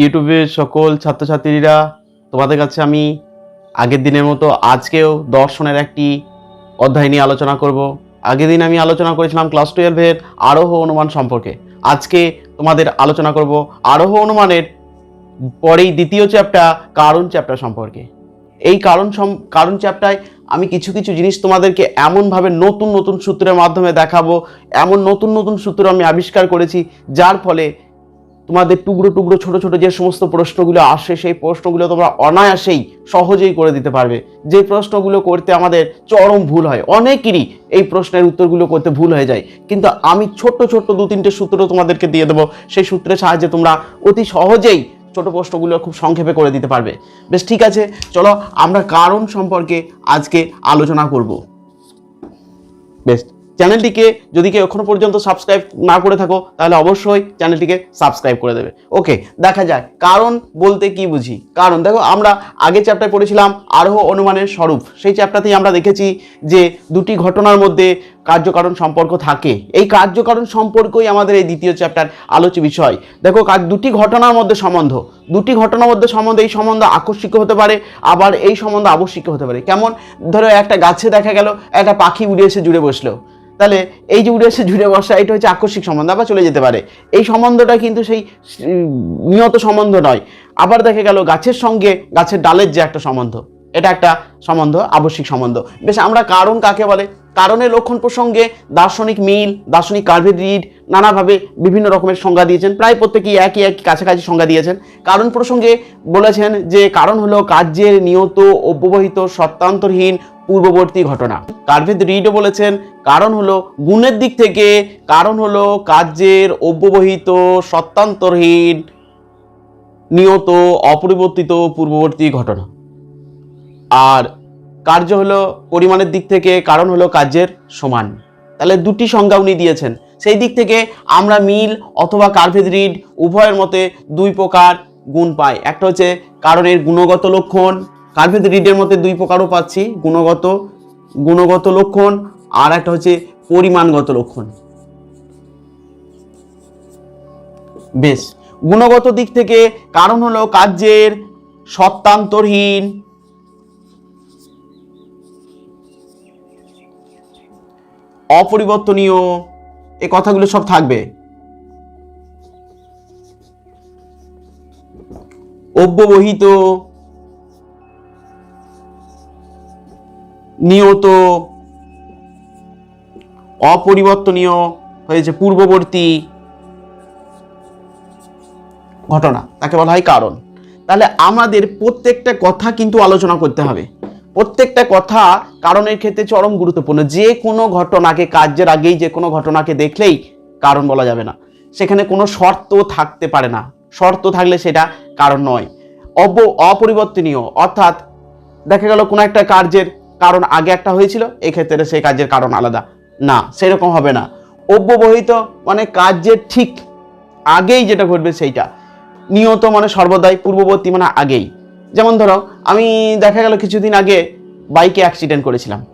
ইউটিউবের সকল ছাত্রছাত্রীরা, তোমাদের কাছে আমি আগের দিনের মতো আজকেও দর্শনের একটি অধ্যায় নিয়ে আলোচনা করব। আগের দিন আমি আলোচনা করেছিলাম ক্লাস টুয়েলভের আরোহ অনুমান সম্পর্কে। আজকে তোমাদের আলোচনা করব আরোহ অনুমানের পরেই দ্বিতীয় চ্যাপ্টার, কারণ চ্যাপ্টার সম্পর্কে। এই কারণ সম- কারণ চ্যাপ্টায় আমি কিছু কিছু জিনিস তোমাদেরকে এমনভাবে নতুন নতুন সূত্রের মাধ্যমে দেখাবো, এমন নতুন নতুন সূত্র আমি আবিষ্কার করেছি, যার ফলে তোমাদের টুকরো টুকরো, ছোট ছোট যে সমস্ত প্রশ্নগুলো আসে, সেই প্রশ্নগুলো তোমরা অনায়াসেই সহজেই করে দিতে পারবে। যে প্রশ্নগুলো করতে আমাদের চরম ভুল হয়, অনেকেরই এই প্রশ্নের উত্তরগুলো করতে ভুল হয়ে যায়। কিন্তু আমি ছোট্ট ছোট্ট দু তিনটে সূত্র তোমাদেরকে দিয়ে দেবো, সেই সূত্রের সাহায্যে তোমরা অতি সহজেই ছোট প্রশ্নগুলো খুব সংক্ষেপে করে দিতে পারবে। বেশ, ঠিক আছে, চলো আমরা কারণ সম্পর্কে আজকে আলোচনা করব। বেশ। চ্যানেলটিকে যদি কেউ এখনও পর্যন্ত সাবস্ক্রাইব না করে থাকো, তাহলে অবশ্যই চ্যানেলটিকে সাবস্ক্রাইব করে দেবে। ওকে দেখা যায় কারণ বলতে কি বুঝি? কারণ দেখো, আমরা আগের চ্যাপ্টারে পড়েছিলাম আরোহ অনুমানের স্বরূপ। সেই চ্যাপ্টারতেই আমরা দেখেছি যে দুটি ঘটনার মধ্যে কার্যকারণ সম্পর্ক থাকে। এই কার্যকারণ সম্পর্কই আমাদের এই দ্বিতীয় চ্যাপ্টার আলোচ্য বিষয়। দেখো দুটি ঘটনার মধ্যে সম্বন্ধ। দুটি ঘটনার মধ্যে সম্বন্ধ, এই সম্বন্ধ আকস্মিক হতে পারে, আবার এই সম্বন্ধ আবশ্যিক হতে পারে। কেমন? ধরো একটা গাছে দেখা গেল, একটা পাখি উড়ে এসে জুড়ে বসল। তাহলে এই যে উড়ে এসে ঝুড়ে বসা এটা হচ্ছে আকস্মিক সম্বন্ধ, আবার চলে যেতে পারে। এই সম্বন্ধটা কিন্তু সেই নিয়ত সম্বন্ধ নয়। আবার দেখা গেল গাছের সঙ্গে গাছের ডালের যে একটা সম্বন্ধ, এটা একটা সম্বন্ধ, আবশ্যিক সম্বন্ধ। বেশ, আমরা কারণ কাকে বলে? কারণের লক্ষণ প্রসঙ্গে দার্শনিক মিল, দার্শনিক কার্ভেড রিড, নানাভাবে বিভিন্ন রকমের সংজ্ঞা দিয়েছেন, প্রায় প্রত্যেকেই একই একই কাছাকাছি সংজ্ঞা দিয়েছেন। কারণ প্রসঙ্গে বলেছেন যে, কারণ হলো কার্যের নিয়ত অব্যবহিত সত্যান্তরহীন পূর্ববর্তী ঘটনা। কার্ভেদ রিডও বলেছেন, কারণ হলো গুণের দিক থেকে, কারণ হলো কার্যের অব্যবহিত সত্যান্তরহীন নিয়ত অপরিবর্তিত পূর্ববর্তী ঘটনা। আর কার্য হলো পরিমাণের দিক থেকে, কারণ হলো কার্যের সমান। তাহলে দুটি সংজ্ঞা উনি দিয়েছেন। সেই দিক থেকে আমরা মিল অথবা কার্ভেদ রিড উভয়ের মতে দুই প্রকার গুণ পাই। একটা হচ্ছে কারণের গুণগত লক্ষণ, কার্ভেদ রিডের মতে দুই প্রকারও পাচ্ছি, গুণগত গুণগত লক্ষণ, আর একটা হচ্ছে পরিমাণগত লক্ষণ। বেশ। গুণগত দিক থেকে কারণ হলো কার্যের সত্যান্তরহীন অপরিবর্তনীয়, এ কথাগুলো সব থাকবে। অব্যবহিত, নিয়ত, অপরিবর্তনীয় হয়েছে পূর্ববর্তী ঘটনা। তাকে বলা হয় কারণ। তাহলে আমাদের প্রত্যেকটা কথা কিন্তু আলোচনা করতে হবে। প্রত্যেকটা কথা কারণের ক্ষেত্রে চরম গুরুত্বপূর্ণ। যে কোনো ঘটনাকে, কার্যের আগেই যে কোনো ঘটনাকে দেখলেই কারণ বলা যাবে না। সেখানে কোনো শর্ত থাকতে পারে না। শর্ত থাকলে সেটা কারণ নয়। অব, অপরিবর্তনীয়। অর্থাৎ দেখা গেল কোনো একটা কার্যের কারণ আগে একটা হয়েছিল, এক্ষেত্রে সেই কাজের কারণ আলাদা। না, সেরকম হবে না। অব্যবহিত মানে কার্যের ঠিক আগেই যেটা ঘটবে সেইটা। নিয়ত মানে সর্বদাই, পূর্ববর্তী মানে আগেই। যেমন ধরো, আমি দেখা গেল কিছুদিন আগে বাইকে অ্যাক্সিডেন্ট করেছিলাম।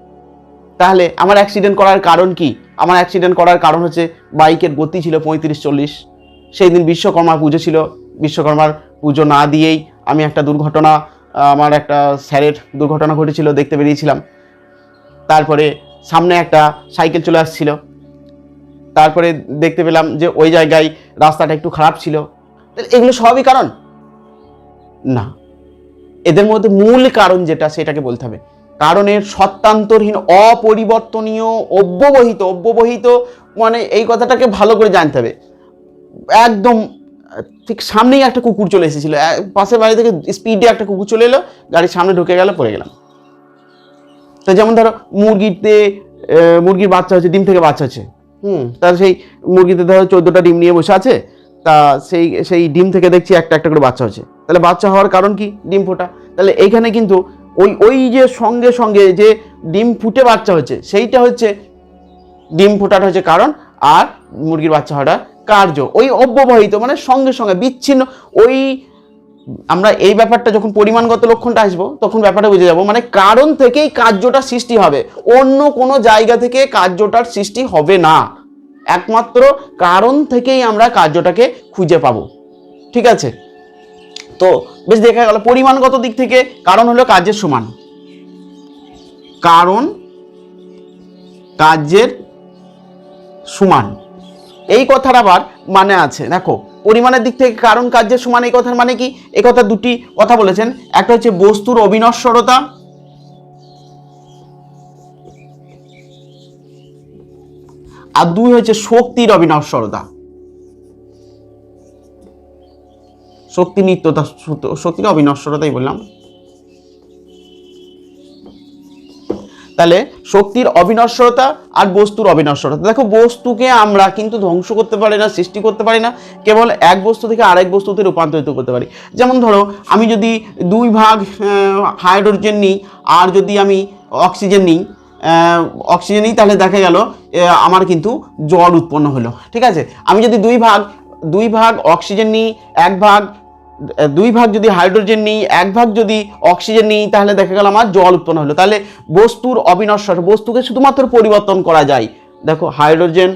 তাহলে আমার অ্যাক্সিডেন্ট করার কারণ কি? আমার অ্যাক্সিডেন্ট করার কারণ হচ্ছে বাইকের গতি ছিল পঁয়ত্রিশ, চল্লিশ। সেই দিন বিশ্বকর্মা পুজো ছিল। বিশ্বকর্মার পুজো না দিয়েই আমি একটা দুর্ঘটনা, আমার একটা স্যারের দুর্ঘটনা ঘটেছিল, দেখতে বেরিয়েছিলাম। তারপরে সামনে একটা সাইকেল চলে আসছিল। তারপরে দেখতে পেলাম যে ওই জায়গায় রাস্তাটা একটু খারাপ ছিল। এগুলো সবই কারণ? না। এদের মধ্যে মূল কারণ যেটা সেটাকে বলতে হবে। কারণের সত্যান্তরহীন অপরিবর্তনীয়, অব্যবহিত অব্যবহিত মানে এই কথাটাকে ভালো করে জানতে হবে। একদম, ঠিক সামনেই একটা কুকুর চলে এসেছিল। পাশের বাড়ি থেকে স্পিডে একটা কুকুর চলে এলো, গাড়ির সামনে ঢুকে গেল, পড়ে গেলাম। তো যেমন ধরো, মুরগিতে মুরগির বাচ্চা হচ্ছে, ডিম থেকে বাচ্চা হচ্ছে। হুম, তার সেই মুরগিতে ধরো চোদ্দোটা ডিম নিয়ে বসে আছে তা সেই সেই ডিম থেকে দেখছি একটা একটা করে বাচ্চা হচ্ছে তাহলে বাচ্চা হওয়ার কারণ কি? ডিম ফোটা। তাহলে এইখানে কিন্তু ওই ওই যে সঙ্গে সঙ্গে যে ডিম ফুটে বাচ্চা হচ্ছে সেইটা হচ্ছে ডিম ফোটাটা হচ্ছে কারণ আর মুরগির বাচ্চা হওয়াটা কার্য। ওই অব্যবহিত মানে সঙ্গে সঙ্গে বিচ্ছিন্ন ওই আমরা এই ব্যাপারটা যখন পরিমাণগত লক্ষণটা আসব, তখন ব্যাপারটা বুঝে যাব। মানে কারণ থেকেই কার্যটা সৃষ্টি হবে। অন্য কোনো জায়গা থেকে কার্যটার সৃষ্টি হবে না। একমাত্র কারণ থেকেই আমরা কার্যটাকে খুঁজে পাবো। ঠিক আছে? তো বেশ দেখা গেল, পরিমাণগত দিক থেকে কারণ হলো কাজের সমান। কারণ কাজের সমান। এই কথার আবার মানে আছে, দেখো, পরিমাণের দিক থেকে কারণ কার্যের সমান, এই কথার মানে কি? এই কথা দুটি কথা বলেছেন। একটা হচ্ছে বস্তুর অবিনশ্বরতা আর দুই হচ্ছে শক্তির অবিনশ্বরতা শক্তি নিত্যতা শক্তির অবিনশ্বরতাই বললাম। তাহলে শক্তির অবিনশ্বরতা আর বস্তুর অবিনশ্বরতা দেখো বস্তুকে আমরা কিন্তু ধ্বংস করতে পারি না, সৃষ্টি করতে পারি না, কেবল এক বস্তু থেকে আরেক বস্তুতে রূপান্তরিত করতে পারি। যেমন ধরো, আমি যদি দুই ভাগ হাইড্রোজেন নিই, আর যদি আমি অক্সিজেন নিই আহ, অক্সিজেন নিই তাহলে দেখা গেল আমার কিন্তু জল উৎপন্ন হলো। ঠিক আছে? আমি যদি দুই ভাগ দুই ভাগ অক্সিজেন নিই এক ভাগ দুই ভাগ যদি হাইড্রোজেন নিই এক ভাগ যদি অক্সিজেন নিই তাহলে দেখা গেল আমার জল উৎপন্ন হলো। তাহলে বস্তুর অবিনশ্বর বস্তুকে শুধুমাত্র পরিবর্তন করা যায়। দেখো হাইড্রোজেন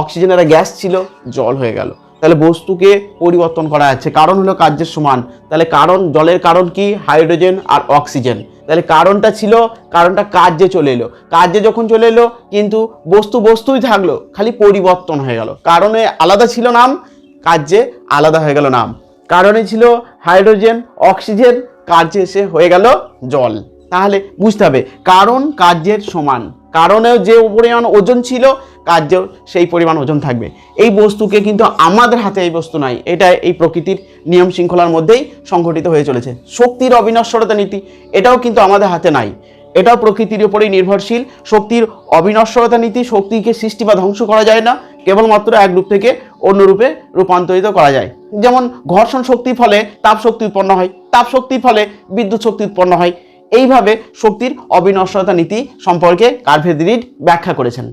অক্সিজেন একটা গ্যাস ছিল জল হয়ে গেল। তাহলে বস্তুকে পরিবর্তন করা যাচ্ছে। কারণ হলো কার্যের সমান। তাহলে কারণ, জলের কারণ কি? হাইড্রোজেন আর অক্সিজেন। তাহলে কারণটা ছিল, কারণটা কার্যে চলে এলো। কার্যে যখন চলে এলো, কিন্তু বস্তু বস্তুই থাকল, খালি পরিবর্তন হয়ে গেল। কারণে আলাদা ছিল নাম, কার্যে আলাদা হয়ে গেল নাম। কারণে ছিল হাইড্রোজেন, অক্সিজেন, কার্যে এসে হয়ে গেল জল। তাহলে বুঝতে হবে, কারণ কার্যের সমান। কারণেও যে পরিমাণ ওজন ছিল কার্যেও সেই পরিমাণ ওজন থাকবে। এই বস্তুকে কিন্তু আমাদের হাতে এই বস্তু নাই। এটা এই প্রকৃতির নিয়ম শৃঙ্খলার মধ্যেই সংঘটিত হয়ে চলেছে। শক্তির অবিনশ্বরতা নীতি, এটাও কিন্তু আমাদের হাতে নাই। এটাও প্রকৃতির উপরেই নির্ভরশীল। শক্তির অবিনশ্বরতা নীতি শক্তিকে সৃষ্টি বা ধ্বংস করা যায় না, কেবলমাত্র এক রূপ থেকে অন্য রূপে রূপান্তরিত করা যায়। যেমন ঘর্ষণ শক্তির ফলে তাপ শক্তি উৎপন্ন হয়, তাপ শক্তির ফলে বিদ্যুৎ শক্তি উৎপন্ন হয়। এইভাবে শক্তির অবিনশ্বরতা নীতি সম্পর্কে কার্ভেদ্রিড ব্যাখ্যা করেছেন।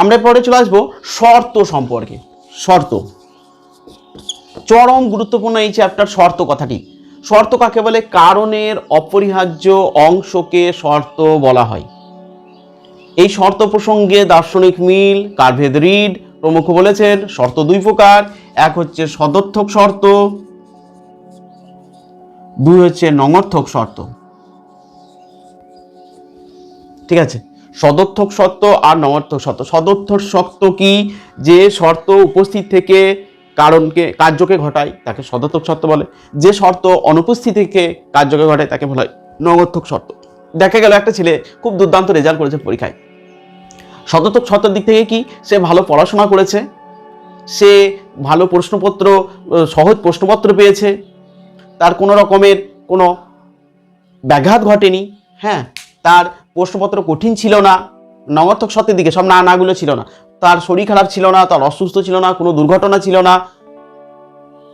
আমরা পরে চলে আসব শর্ত সম্পর্কে। শর্ত। চরম গুরুত্বপূর্ণ এই চ্যাপ্টার শর্ত কথাটি শর্ত কাকে বলে? কারণের অপরিহার্য অংশকে শর্ত বলা হয়। এই শর্ত প্রসঙ্গে দার্শনিক মিল, কার্ভেদ রিড প্রমুখ বলেছেন, শর্ত দুই প্রকার, এক হচ্ছে সদর্থক শর্ত, দুই হচ্ছে নঙর্থক শর্ত। ঠিক আছে? সদর্থক শর্ত আর নঙর্থক শর্ত। সদর্থক শর্ত কি? যে শর্ত উপস্থিত থেকে কারণকে, কার্যকে ঘটায়, তাকে সদর্থক শর্ত বলে। যে শর্ত অনুপস্থিত থেকে কার্যকে ঘটায়, তাকে বলা হয় নঙর্থক শর্ত। দেখা গেল একটা ছেলে খুব দুর্দান্ত রেজাল্ট করেছে পরীক্ষায়। সদর্থক শতের দিক থেকে কি? সে ভালো পড়াশোনা করেছে, সে ভালো প্রশ্নপত্র সহজ প্রশ্নপত্র পেয়েছে, তার কোনো রকমের কোনো ব্যাঘাত ঘটেনি হ্যাঁ তার প্রশ্নপত্র কঠিন ছিল না নগর্থক সত্যের দিকে সব না নাগুলো ছিল না। তার শরীর খারাপ ছিল না, তার অসুস্থ ছিল না, কোনো দুর্ঘটনা ছিল না,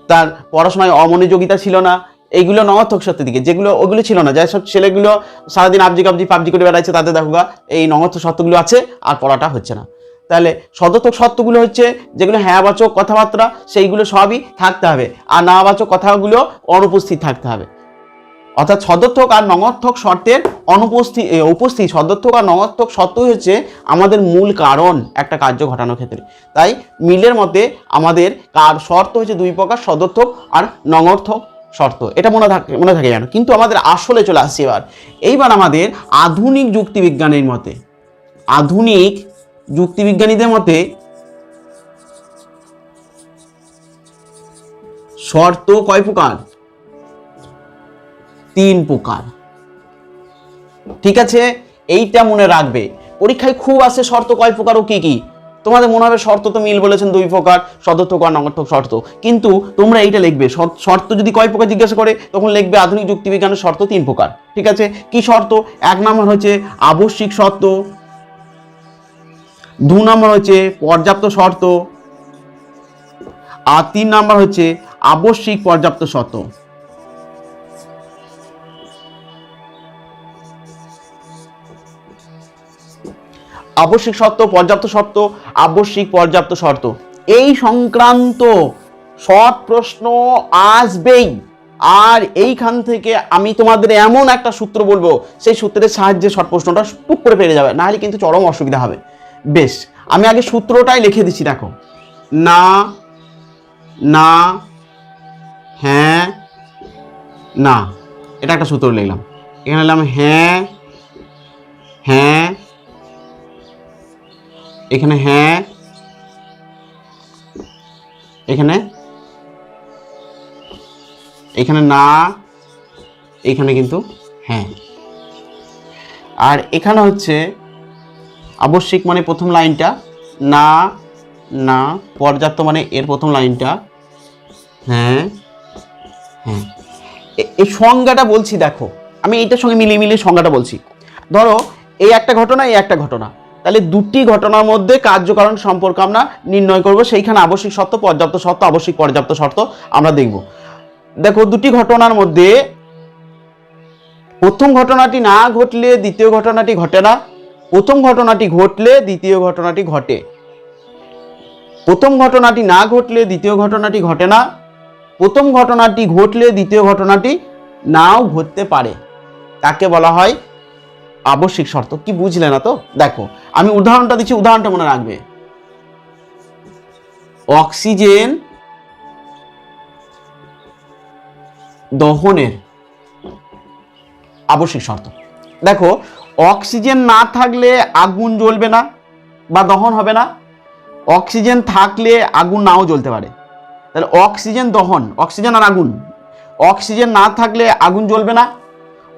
তার পড়াশোনায় অমনোযোগিতা ছিল না এইগুলো নগর্থক সত্যের দিকে, যেগুলো ওগুলো ছিল না। যেসব ছেলেগুলো সারাদিন আবজি কাবজি, পাবজি করে বেড়াচ্ছে তাদের দেখো এই নগর্থক সত্যগুলো আছে আর পড়াটা হচ্ছে না। তাহলে সদর্থক সত্যগুলো হচ্ছে যেগুলো হ্যাঁ হ্যাঁবাচক কথাবার্তা, সেইগুলো সবই থাকতে হবে। আর নাবাচক কথাগুলো অনুপস্থিত থাকতে হবে। অর্থাৎ সদর্থক আর নঙর্থক শর্তের অনুপস্থিত উপস্থিত। সদর্থক আর নঙর্থক শর্তই হচ্ছে আমাদের মূল কারণ একটা কার্য ঘটানোর ক্ষেত্রে। তাই মিলের মতে আমাদের কার শর্ত হচ্ছে দুই প্রকার, সদর্থক আর নঙর্থক শর্ত। এটা মনে থাকে মনে থাকে যেন। কিন্তু আমাদের আসলে চলে আসছে এবার। এইবার আমাদের আধুনিক যুক্তিবিজ্ঞানের মতে, আধুনিক যুক্তিবিজ্ঞানীদের মতে শর্ত কয় প্রকার? তিন প্রকার। ঠিক আছে? এইটা মনে রাখবে। পরীক্ষায় খুব আসে শর্ত, কয় প্রকার ও কি কি? তোমাদের মনে হবে শর্ত তো মিল বলেছেন দুই প্রকার সদর্থক আর নগর্থক শর্ত। কিন্তু তোমরা এইটা লিখবে শর- শর্ত যদি কয় প্রকার জিজ্ঞাসা করে, তখন লিখবে আধুনিক যুক্তিবিজ্ঞানের শর্ত তিন প্রকার। ঠিক আছে? কি শর্ত? এক নম্বর হচ্ছে আবশ্যিক শর্ত। দু নম্বর হচ্ছে পর্যাপ্ত শর্ত। আর তিন নম্বর হচ্ছে আবশ্যিক পর্যাপ্ত শর্ত। আবশ্যিক শর্ত, পর্যাপ্ত শর্ত, আবশ্যিক, পর্যাপ্ত শর্ত। এই সংক্রান্ত শর্ট প্রশ্ন আসবেই। আর এইখান থেকে আমি তোমাদের এমন একটা সূত্র বলব, সেই সূত্রের সাহায্যে শর্ট প্রশ্নটা টুক করে পেরে যাবে, নাহলে কিন্তু চরম অসুবিধা হবে। বেশ, আমি আগে সূত্রটাই লিখে দিচ্ছি, দেখো। না না হ্যাঁ না। এটা একটা সূত্র লিখলাম। এখানে লিখলাম হ্যাঁ হ্যাঁ এখানে হ্যাঁ এখানে এখানে না, এখানে কিন্তু হ্যাঁ। আর এখানে হচ্ছে আবশ্যিক মানে প্রথম লাইনটা না না, পর্যাপ্ত মানে এর প্রথম লাইনটা হ্যাঁ হ্যাঁ। এই সংজ্ঞাটা বলছি দেখো, আমি এইটার সঙ্গে মিলিয়ে মিলিয়ে সংজ্ঞাটা বলছি। ধরো এই একটা ঘটনা, এই একটা ঘটনা। তাহলে দুটি ঘটনার মধ্যে কার্যকারণ সম্পর্ক আমরা নির্ণয় করব। সেইখানে আবশ্যিক শর্ত, পর্যাপ্ত শর্ত, আবশ্যিক পর্যাপ্ত শর্ত আমরা দেখব। দেখো, দুটি ঘটনার মধ্যে প্রথম ঘটনাটি না ঘটলে দ্বিতীয় ঘটনাটি ঘটে না। প্রথম ঘটনাটি ঘটলে দ্বিতীয় ঘটনাটি ঘটে। প্রথম ঘটনাটি না ঘটলে দ্বিতীয় ঘটনাটি ঘটে না। প্রথম ঘটনাটি ঘটলে দ্বিতীয় ঘটনাটি নাও ঘটতে পারে। তাকে বলা হয় আবশ্যিক শর্ত। কি বুঝলে না তো? দেখো, আমি উদাহরণটা দিচ্ছি, উদাহরণটা মনে রাখবে। অক্সিজেন দহনের আবশ্যিক শর্ত। দেখো, অক্সিজেন না থাকলে আগুন জ্বলবে না বা দহন হবে না। অক্সিজেন থাকলে আগুন নাও জ্বলতে পারে। তাহলে অক্সিজেন দহন, অক্সিজেন আর আগুন। অক্সিজেন না থাকলে আগুন জ্বলবে না।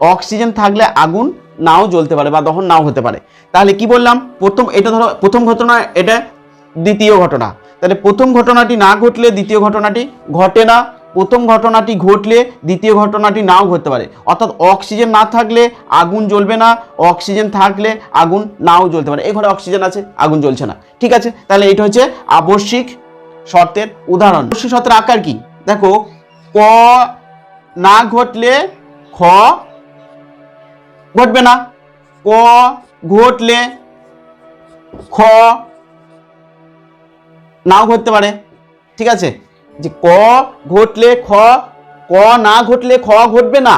অক্সিজেন থাকলে আগুন নাও জ্বলতে পারে বা দহন নাও হতে পারে। তাহলে কি বললাম? প্রথম এটা ধরো, প্রথম ঘটনা এটা, দ্বিতীয় ঘটনা। তাহলে প্রথম ঘটনাটি না ঘটলে দ্বিতীয় ঘটনাটি ঘটে না, প্রথম ঘটনাটি ঘটলে দ্বিতীয় ঘটনাটি নাও ঘটতে পারে। অর্থাৎ অক্সিজেন না থাকলে আগুন জ্বলবে না, অক্সিজেন থাকলে আগুন নাও জ্বলতে পারে। এই ঘরে অক্সিজেন আছে, আগুন জ্বলছে না। ঠিক আছে? তাহলে এটা হচ্ছে আবশ্যিক শর্তের উদাহরণ। আবশ্যিক শর্তের আকার কি? দেখো, ক না ঘটলে খ ঘটবে না। ক, ঘটলে খ নাও ঘটতে পারে। ঠিক আছে? যে ক ঘটলে খ, ক না ঘটলে খ ঘটবে না।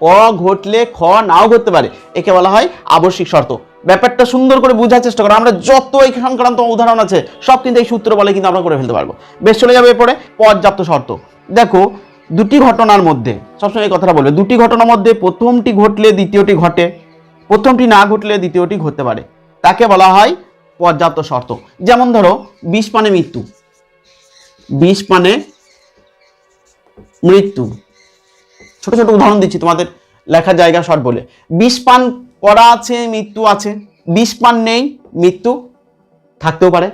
ক ঘটলে খ নাও ঘটতে পারে। একে বলা হয় আবশ্যিক শর্ত। ব্যাপারটা সুন্দর করে বোঝার চেষ্টা করো। আমরা যত এই সংক্রান্ত উদাহরণ আছে, সব কিন্তু এই সূত্র বলে কিন্তু আমরা করে ফেলতে পারব। বেশ, চলে যাবে এরপরে পর্যাপ্ত শর্ত। দেখো দুটি ঘটনার মধ্যে, সবসময় এই কথাটা বলবে, দুটি ঘটনার মধ্যে প্রথমটি ঘটলে দ্বিতীয়টি ঘটে, প্রথমটি না ঘটলে দ্বিতীয়টি ঘটতে পারে। তাকে বলা হয়? পর্যাপ্ত শর্ত। যেমন ধরো, বিষ পানে মৃত্যু। বিষ পানে মৃত্যু। ছোট ছোট উদাহরণ দিচ্ছি, তোমাদের লেখার জায়গা শর্ট বলে। বিষ পান করা আছে, মৃত্যু আছে। বিষ পান নেই, মৃত্যু থাকতেও পারে।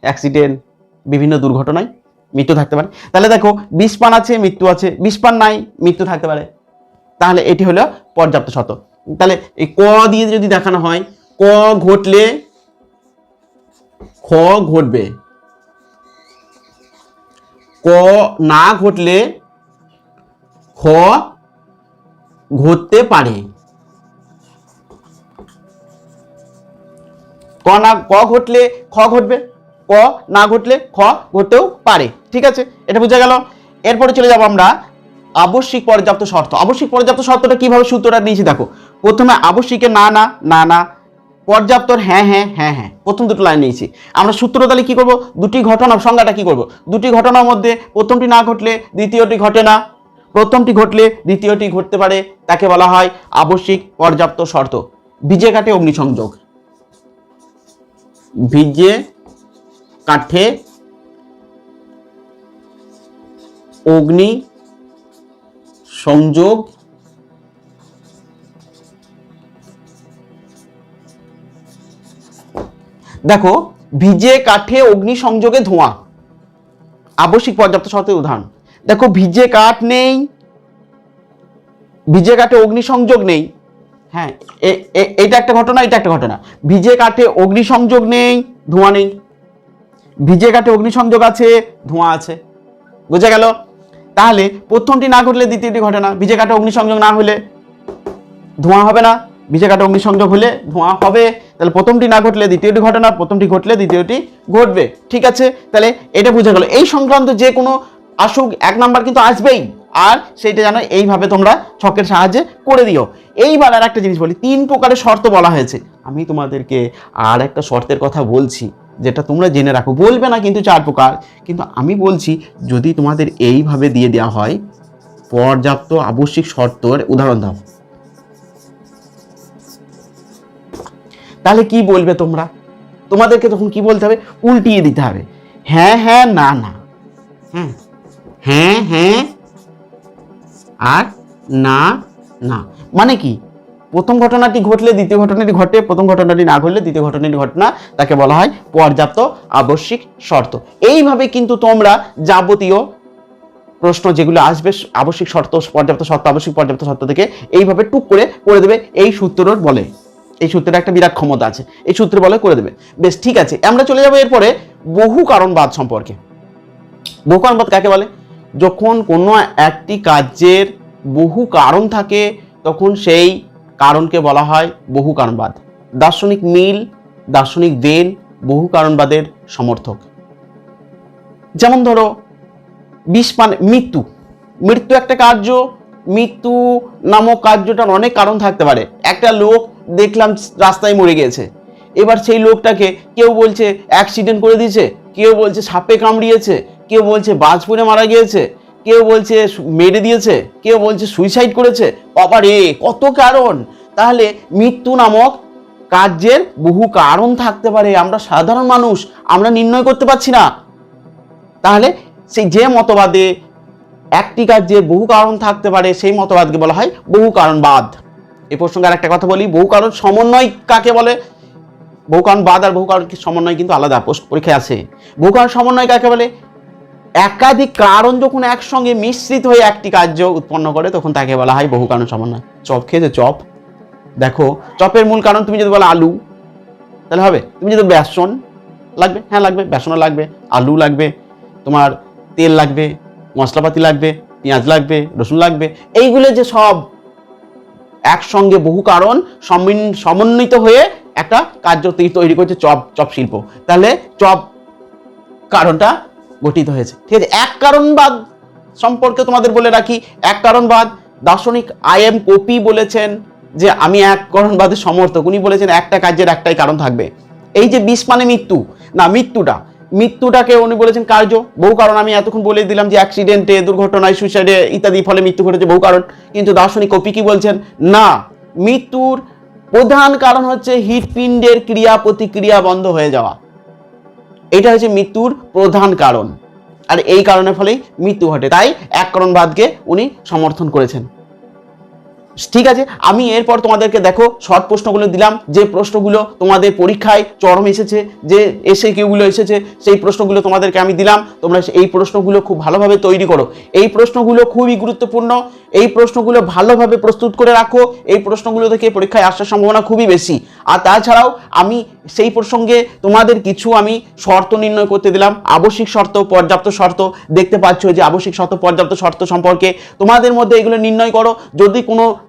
অ্যাক্সিডেন্ট, বিভিন্ন দুর্ঘটনায়। মৃত্যু থাকতে পারে। তাহলে দেখো বিষ পান আছে, মৃত্যু আছে। বিষ পান নাই, মৃত্যু থাকতে পারে। তাহলে এটি হলো পর্যাপ্ত শর্ত। তাহলে এই ক দিয়ে যদি দেখানো হয়, ক ঘটলে, খ ঘটবে। ক না ঘটলে, খ ঘটতে পারে। ক না, ক ঘটলে, খ ঘটবে। ক না ঘটলে খ ঘটতেও পারে। ঠিক আছে? এটা বোঝা গেল? এরপরে চলে যাব আমরা আবশ্যিক পর্যাপ্ত শর্ত। আবশ্যিক পর্যাপ্ত শর্তটা কীভাবে সূত্রটা নিয়েছি দেখো। প্রথমে আবশ্যিকে না না না না পর্যাপ্ত হ্যাঁ হ্যাঁ হ্যাঁ হ্যাঁ প্রথম দুটো লাইন নিয়েছি। আমরা সূত্র তাহলে কি করব? দুটি ঘটনা, সংজ্ঞাটা কী করব? দুটি ঘটনার মধ্যে প্রথমটি না ঘটলে দ্বিতীয়টি ঘটে না। প্রথমটি ঘটলে দ্বিতীয়টি ঘটতে পারে, তাকে বলা হয় আবশ্যিক পর্যাপ্ত শর্ত। ভিজে কাটে অগ্নিসংযোগ। ভিজে কাঠে, অগ্নি, সংযোগ, দেখো, ভিজে কাঠে অগ্নি সংযোগে ধোঁয়া। আবশ্যিক পর্যাপ্ত শর্তের উদাহরণ। দেখো, ভিজে কাঠ নেই, ভিজে কাঠে অগ্নি সংযোগ নেই। হ্যাঁ এটা একটা ঘটনা, এটা একটা ঘটনা। ভিজে কাঠে অগ্নি সংযোগ নেই, ধোঁয়া নেই। ভিজে কাঠে অগ্নিসংযোগ আছে, ধোঁয়া আছে। বুঝে গেল? তাহলে প্রথমটি না ঘটলে দ্বিতীয়টি ঘটে না। ভিজে কাঠে অগ্নিসংযোগ না হলে ধোঁয়া হবে না। ভিজে কাঠে অগ্নিসংযোগ হলে ধোঁয়া হবে। তাহলে প্রথমটি না ঘটলে দ্বিতীয়টি ঘটে না, প্রথমটি ঘটলে দ্বিতীয়টি ঘটবে। ঠিক আছে? তাহলে এটা বুঝে গেল। এই সংক্রান্ত যে কোনো আসুক, এক নাম্বার কিন্তু আসবেই। আর সেইটা জানো এইভাবে তোমরা ছকের সাহায্যে করে দিও। এইবার আর একটা জিনিস বলি। তিন প্রকারের শর্ত বলা হয়েছে। আমি তোমাদেরকে আর একটা শর্তের কথা বলছি। যেটা তোমরা জেনে রাখো। বলবে না কিন্তু চার প্রকার। কিন্তু আমি বলছি, যদি তোমাদের এইভাবে দিয়ে দেওয়া হয়, পর্যাপ্ত আবশ্যিক শর্তর উদাহরণ দাও। তাহলে কি বলবে তোমরা? তোমাদেরকে তখন কি বলতে হবে? উল্টিয়ে দিতে হবে। হ্যাঁ হ্যাঁ না না। হ্যাঁ হ্যাঁ হ্যাঁ। আর না না। মানে কি? প্রথম ঘটনাটি ঘটলে দ্বিতীয় ঘটনাটি ঘটে, প্রথম ঘটনাটি না ঘটলে দ্বিতীয় ঘটনাটি ঘটনা তাকে বলা হয় পর্যাপ্ত আবশ্যিক শর্ত। এইভাবে কিন্তু তোমরা যাবতীয় প্রশ্ন যেগুলো আসবে, আবশ্যিক শর্ত, পর্যাপ্ত শর্ত, আবশ্যিক পর্যাপ্ত শর্ত থেকে এইভাবে টুক করে করে দেবে। এই সূত্রর বলে, এই সূত্রের একটা বিরাট ক্ষমতা আছে, এই সূত্রে বলে করে দেবে। বেশ, ঠিক আছে, আমরা চলে যাব এরপরে বহু কারণবাদ সম্পর্কে। বহু কারণবাদ কাকে বলে? যখন কোনো একটি কার্যের বহু কারণ থাকে, তখন সেই কারণকে বলা হয় বহু কারণবাদ। দার্শনিক মিল, দার্শনিক দেন, বহু কারণবাদের সমর্থক। যেমন ধরো, বিষ মানে মৃত্যু। মৃত্যু একটা কার্য, মৃত্যু নামক কার্যটার অনেক কারণ থাকতে পারে। একটা লোক দেখলাম রাস্তায় মরে গিয়েছে। এবার সেই লোকটাকে কেউ বলছে অ্যাক্সিডেন্ট করে দিয়েছে। কেউ বলছে, সাপে কামড়িয়েছে। কেউ বলছে, বাজ পড়ে মারা গিয়েছে। কেউ বলছে মেরে দিয়েছে, কেউ বলছে সুইসাইড করেছে। বাবা রে কত কারণ। তাহলে মৃত্যু নামক কার্যের বহু কারণ থাকতে পারে। আমরা সাধারণ মানুষ, আমরা নির্ণয় করতে পারছি না। তাহলে সেই যে মতবাদে একটি কার্যের বহু কারণ থাকতে পারে, সেই মতবাদকে বলা হয় বহু কারণবাদ। এই প্রসঙ্গে আর একটা কথা বলি, বহু কারণ সমন্বয় কাকে বলে? বহু কারণ বাদ আর বহু কারণ সমন্বয় কিন্তু আলাদা, পরীক্ষায় আছে। বহু কারণ সমন্বয় কাকে বলে? একাধিক কারণ যখন একসঙ্গে মিশ্রিত হয়ে একটি কার্য উৎপন্ন করে, তখন তাকে বলা হয় বহু কারণ সমন্বয়। চপ খেয়েছে, চপ। দেখো, চপের মূল কারণ তুমি যদি বলো আলু, তাহলে হবে। তুমি যদি বেসন, লাগবে? হ্যাঁ লাগবে। বেসনও লাগবে, আলু লাগবে, তোমার তেল লাগবে, মশলাপাতি লাগবে, পেঁয়াজ লাগবে, রসুন লাগবে। এইগুলো যে সব একসঙ্গে বহু কারণ সমন- সমন্বিত হয়ে একটা কার্য তৈরি করছে চপ চপ শিল্প। তাহলে চপ কারণটা গঠিত হয়েছে। ঠিক আছে, এক কারণবাদ সম্পর্কে তোমাদের বলে রাখি, এক কারণবাদ দার্শনিক আই এম কপি বলেছেন যে আমি এক কারণবাদের সমর্থক। উনি বলেছেন একটা কার্যের একটাই কারণ থাকবে। এই যে বিষ মানে মৃত্যু, না, মৃত্যুটা। মৃত্যুটাকে উনি বলেছেন কার্য। বহু কারণ আমি এতক্ষণ বলে দিলাম যে অ্যাক্সিডেন্টে, দুর্ঘটনায়, সুইসাইডে ইত্যাদি ফলে মৃত্যু ঘটেছে, বহু কারণ। কিন্তু দার্শনিক কপি কি বলছেন? না, মৃত্যুর প্রধান কারণ হচ্ছে হৃৎপিণ্ডের ক্রিয়া প্রতিক্রিয়া বন্ধ হয়ে যাওয়া। এটা হচ্ছে মৃত্যুর প্রধান কারণ। আর এই কারণের ফলেই মৃত্যু ঘটে। তাই এক কারণবাদকে উনি সমর্থন করেছেন। ঠিক আছে, আমি এরপর তোমাদেরকে দেখো শর্ট প্রশ্নগুলো দিলাম, যে প্রশ্নগুলো তোমাদের পরীক্ষায় চরম এসেছে, যে এসে কেউগুলো এসেছে, সেই প্রশ্নগুলো তোমাদেরকে আমি দিলাম, তোমরা এই প্রশ্নগুলো খুব ভালোভাবে তৈরি করো। এই প্রশ্নগুলো খুবই গুরুত্বপূর্ণ, এই প্রশ্নগুলো ভালোভাবে প্রস্তুত করে রাখো, এই প্রশ্নগুলো থেকে পরীক্ষায় আসার সম্ভাবনা খুবই বেশি। আর তাছাড়াও আমি সেই প্রসঙ্গে তোমাদের কিছু আমি শর্ত নির্ণয় করতে দিলাম, আবশ্যিক শর্ত, পর্যাপ্ত শর্ত। দেখতে পাচ্ছ যে আবশ্যিক শর্ত, পর্যাপ্ত শর্ত সম্পর্কে তোমাদের মধ্যে এগুলো নির্ণয় করো। যদি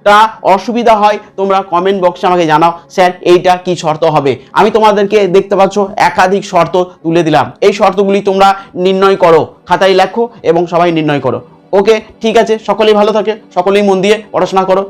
কোনোটা অসুবিধা হয়, তোমরা কমেন্ট বক্সে আমাকে জানাও, স্যার, এইটা কি শর্ত হবে? আমি তোমাদেরকে দেখতে পাচ্ছ, একাধিক শর্ত তুলে দিলাম। এই শর্তগুলি তোমরা নির্ণয় করো, খাতায় লেখো এবং সবাই নির্ণয় করো। ওকে ঠিক আছে, সকলেই ভালো থাকে, সকলেই মন দিয়ে পড়াশোনা করো।